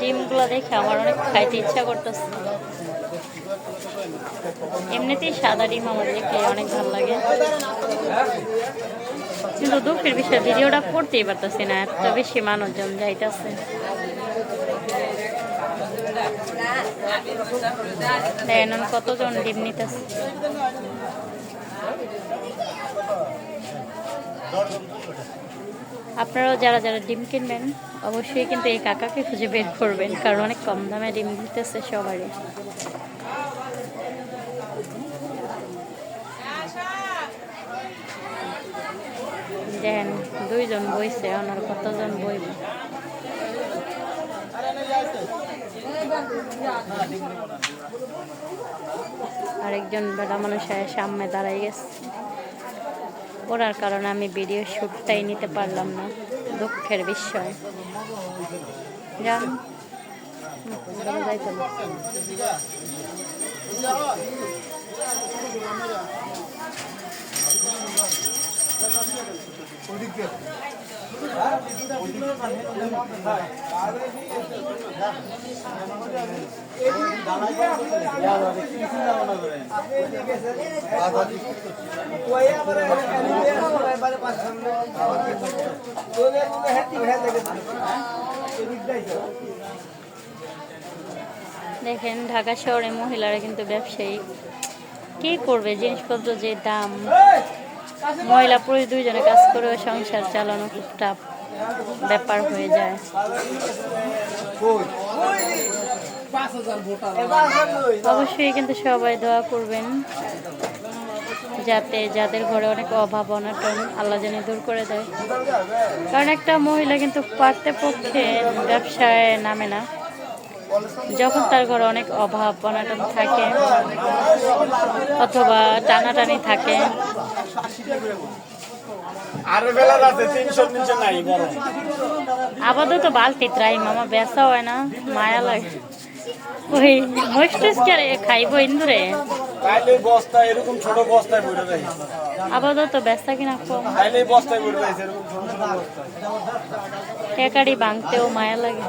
ডিমগুলো দেখে আমার অনেক খাইতে ইচ্ছা করতেছে। এমনিতেই সাদা ডিম আমার দেখে অনেক ভালো লাগে। কিন্তু দুঃখের বিষয়, ভিডিওটা করতেই পারতেছি না, এত বেশি মানুষজন যাইতেছে। কতজন ডিম নিতেছে। আপনারাও যারা যারা ডিম কিনবেন, অবশ্যই কিন্তু এই কাকাকে খুঁজে বের করবেন, কারণ অনেক কম দামে ডিম দিতেছে সবারই। দেখেন দুইজন বইছে, ওনার কতজন বইবে আরেকজন বেড়া মানুষ আয়া সামনে দাঁড়াই গেছে। ওরার কারণে আমি ভিডিও শ্যুটটাই নিতে পারলাম না দুঃখের বিষয় হবে। দেখেন ঢাকা শহরে মহিলারা কিন্তু ব্যবসায়ী। কি করবে? জিনিসপত্র যে দাম। মহিলা পুরুষ দুইজনে কাজ করে সংসার চালানো খুব টাফ ব্যাপার হয়ে যায়। অবশ্যই কিন্তু সবাই দোয়া করবেন। যাতে যাদের ঘরে অনেক অভাব অনাটন আল্লাহ জানি দূর করে দেয়। কারণ একটা মহিলা কিন্তু পারতে পক্ষে ব্যবসায় নামে না। যখন তার ঘরে অনেক অভাব অনটন থাকে অথবা টানাটানি থাকে। আপাতত বালতি ত্রাই মামা বেসা হয় না মায়া লাগে। ওই মস্তিষ্ কে খাইব ইন্দুরে। তাইলে বস্তা এরকম ছোট বস্তায় ভরে দেয়। আপাতত ব্যস্তা কিনা কম। তাইলে বস্তায় ভরে দেয় এরকম ছোট ছোট বস্তায়। টেকারি ভাঙতেও মায়া লাগে।